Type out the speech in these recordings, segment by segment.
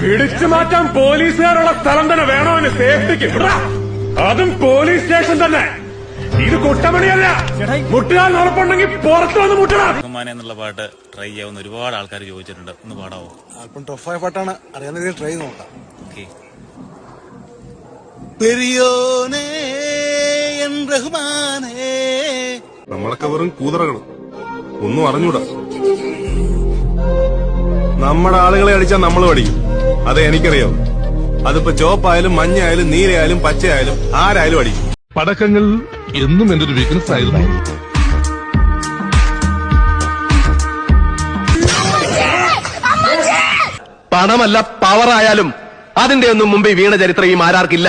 പിടിച്ചു മാറ്റാൻ പോലീസുകാരുള്ള സ്ഥലം തന്നെ വേണോ വേണോന്ന് സേഫ്റ്റിക്ക്. അതും പോലീസ് സ്റ്റേഷൻ തന്നെ. ഇത് കുട്ടമണിയല്ല. മുട്ടുകാൽ ഉറപ്പുണ്ടെങ്കിൽ പുറത്തു വന്ന് മുട്ടണം എന്നുള്ള പാട്ട് ട്രൈ ചെയ്യാവുന്ന ഒരുപാട് ആൾക്കാർ ചോദിച്ചിട്ടുണ്ട്. ഒന്ന് പാടാവോ? അല്പം ടഫായ പാട്ടാണ് അറിയാവുന്ന രീതിയിൽ ട്രൈ നോക്കാം. ഓക്കെ പെരിയോനേ എൻ റഹ്മാനേ. നമ്മളൊക്കെ വെറും കൂതറകൾ ഒന്നും അറിഞ്ഞൂടാ. നമ്മുടെ ആളുകളെ അടിച്ചാൽ നമ്മൾ പഠിക്കും അതെ എനിക്കറിയാം അതിപ്പോ ചോപ്പായാലും മഞ്ഞയായാലും നീലയായാലും പച്ചയായാലും ആരായാലും അടിക്കും. പടക്കങ്ങൾ എന്നും എന്റെ ഒരു വീക്ക്നെസ് ആയിരുന്നു. പണമല്ല പവർ ആയാലും അതിന്റെ ഒന്നും മുമ്പ് വീണ ചരിത്രയും ആരാർക്കില്ല. മാരാർക്കില്ല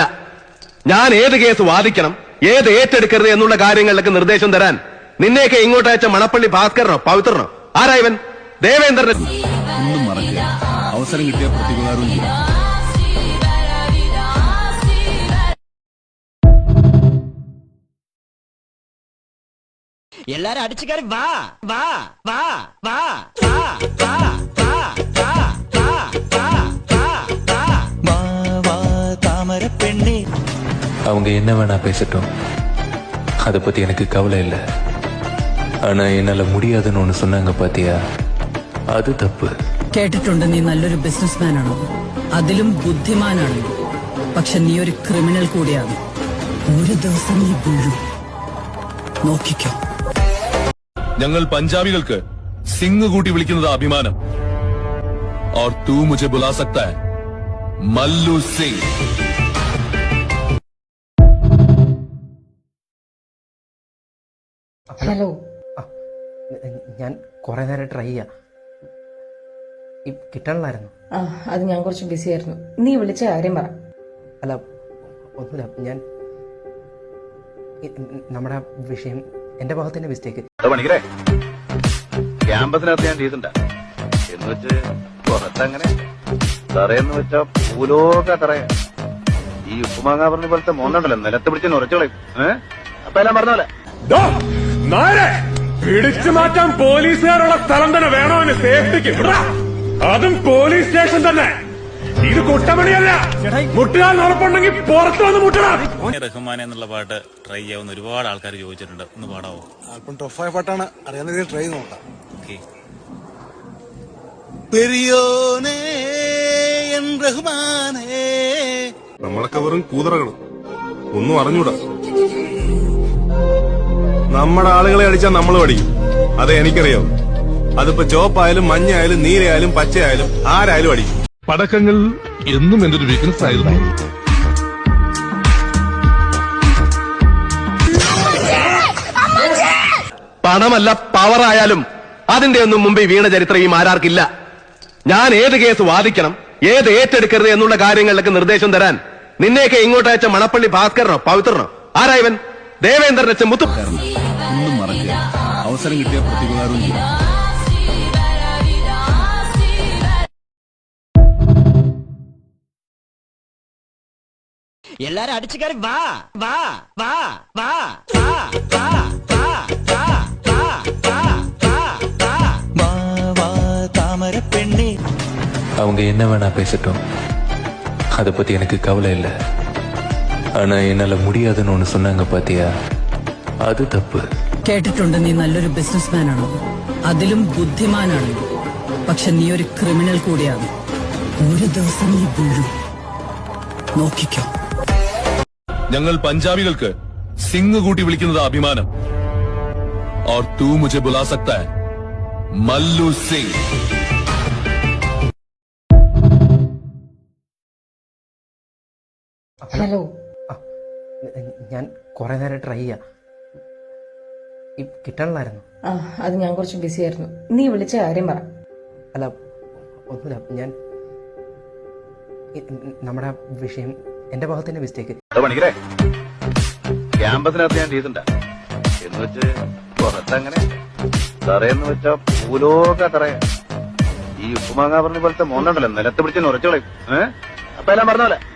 ഞാൻ ഏത് കേസ് വാദിക്കണം ഏത് ഏറ്റെടുക്കരുത് എന്നുള്ള കാര്യങ്ങളിലൊക്കെ നിർദ്ദേശം തരാൻ നിന്നെയൊക്കെ ഇങ്ങോട്ടയച്ച മണപ്പള്ളി ഭാസ്കരനോ പവിത്രനോ? ആരായവൻ ദേവേന്ദ്രൻ. അവസരം കിട്ടിയ പ്രതികാരവും ചെയ്യും எல்லாரும் அடிச்சு கறி வா வா வா வா வா வா வா வா வா வா வா வா வா தாமர பெண்ணே அவங்க என்ன வேணா பேசட்டும் அதை பத்தி எனக்கு கவலை இல்லை ஆனா என்னால முடியாதுன்னு ஒண்ணு சொன்னாங்க பாத்தியா அது தப்பு കേട്ടിട്ടുണ്ട് നീ നല്ലൊരു ബിസിനസ്മാൻ ആണോ അതിലും ബുദ്ധിമാനാണ്. പക്ഷെ നീ ഒരു ക്രിമിനൽ കൂടിയാണ്. ഒരു ദിവസം നീ വീഴും. നോക്കിക്കോ. ഞങ്ങൾ പഞ്ചാബികൾക്ക് സിംഗ് കൂട്ടി വിളിക്കുന്നത് അഭിമാനം. ഓർ തൂ മുജെ ബുലാ സക്ത മല്ലു സിംഗ്. ഹലോ. ഞാൻ കുറെ നേരം ട്രൈ ചെയ്യാം. കിട്ടണില്ലായിരുന്നു. ആ അത് ഞാൻ കുറച്ച് ബിസി ആയിരുന്നു. നീ വിളിച്ച കാര്യം പറ. അല്ല ഒന്നുമില്ല. ഞാൻ നമ്മുടെ വിഷയം എന്റെ ഭാഗത്തിന്റെ മിസ്റ്റേക്ക് ക്യാമ്പസിനകത്ത് ഞാൻ ചെയ്തിട്ടുണ്ട്. എന്ന് വെച്ച് പുറത്തങ്ങനെ തറയെന്ന് വെച്ചാ തറയ. ഈ ഉപ്പുമാങ്ങ പറഞ്ഞ പോലത്തെ മോന്നുണ്ടല്ലോ നിലത്ത് പിടിച്ച് ഉറച്ചോളയും ഏഹ് അപ്പൊ എല്ലാം പറഞ്ഞ പോലെ. പിടിച്ചു മാറ്റാൻ പോലീസുകാരുള്ള സ്ഥലം തന്നെ വേണോന്ന് സേഫ്റ്റിക്ക്. അതും പോലീസ് സ്റ്റേഷൻ തന്നെ. ഇത് കുട്ടമണിയല്ല. മുട്ടുകാൽ ഉറപ്പുണ്ടെങ്കിൽ പുറത്തു വന്ന് മുട്ടണം റഹ്മാൻ എന്നുള്ള പാട്ട് ട്രൈ ചെയ്യാവുന്ന ഒരുപാട് ആൾക്കാർ ചോദിച്ചിട്ടുണ്ട്. ഒന്ന് പാടാവോ? അല്പം ടഫായ പാട്ടാണ്. അറിയാവുന്ന രീതിയിൽ ട്രൈ നോക്കാം. ഓക്കെ പെരിയോനേ എൻ റഹ്മാനേ. നമ്മളൊക്കെ വെറും കൂതറകൾ ഒന്നും അറിഞ്ഞൂടാ. നമ്മുടെ ആളുകളെ അടിച്ചാൽ നമ്മൾ പഠിക്കും. അതെ എനിക്കറിയാം. അതിപ്പോ ചോപ്പായാലും മഞ്ഞയായാലും നീലയായാലും പച്ചയായാലും ആരായാലും അടിക്കും. പടക്കങ്ങൾ എന്നും എന്റെ ഒരു വീക്ക്നെസ് ആയിരുന്നു. പണമല്ല പവർ ആയാലും അതിന്റെ ഒന്നും മുമ്പ് ഈ വീണ ചരിത്രം ഈ മാരാർക്കില്ല ഞാൻ ഏത് കേസ് വാദിക്കണം ഏത് ഏറ്റെടുക്കരുത് എന്നുള്ള കാര്യങ്ങളിലൊക്കെ നിർദ്ദേശം തരാൻ നിന്നെയൊക്കെ ഇങ്ങോട്ട് അയച്ച മണപ്പള്ളി ഭാസ്കരനോ പവിത്രനോ? ആരായവൻ ദേവേന്ദ്രൻ അച്ഛൻ മുത്തു അവസരം കിട്ടിയ പ്രതികാരവും எல்லாரும் அடிச்சு கறி வா வா வா வா வா வா வா வா வா வா வா வா வா தாமர பெண்ணே அவங்க என்ன வேணா பேசட்டும் அதை பத்தி எனக்கு கவலை இல்லை ஆனா என்னால முடியாதுன்னு ஒண்ணு சொன்னாங்க பாத்தியா அது தப்பு കേട്ടിട്ടുണ്ട് നീ നല്ലൊരു ബിസിനസ്മാൻ ആണ് അതിലും ബുദ്ധിമാനാണ് പക്ഷെ നീ ഒരു ക്രിമിനൽ കൂടിയാണ് ഒരു ദിവസം നീ വീഴും നോക്കിക്കോ ഞങ്ങൾ പഞ്ചാബികൾക്ക് സിംഗ് കൂട്ടി വിളിക്കുന്നത് അഭിമാനം. ഓർ തൂ മുജെ ബുലാ സക്ത മല്ലു സിംഗ്. ഹലോ. ഞാൻ നേരം ട്രൈ ആ ഞാൻ കുറച്ച് ബിസി ആയിരുന്നു. നീ വിളിച്ച ഞാൻ നമ്മുടെ വിഷയം മിസ്റ്റേക്ക് ക്യാമ്പസിനകത്ത് ഞാൻ ഡീസന്റാ എന്ന് വെച്ച് പുറത്തങ്ങനെ തറയെന്ന് വെച്ചാ ഭൂലോക തറയ ഈ ഉപ്പുമാങ്ങ പറഞ്ഞ പോലത്തെ മോന്നുണ്ടല്ലോ നിലത്ത് പിടിച്ച് ഉറച്ചോളയും ഏഹ് അപ്പൊ എല്ലാം പറഞ്ഞ പോലെ.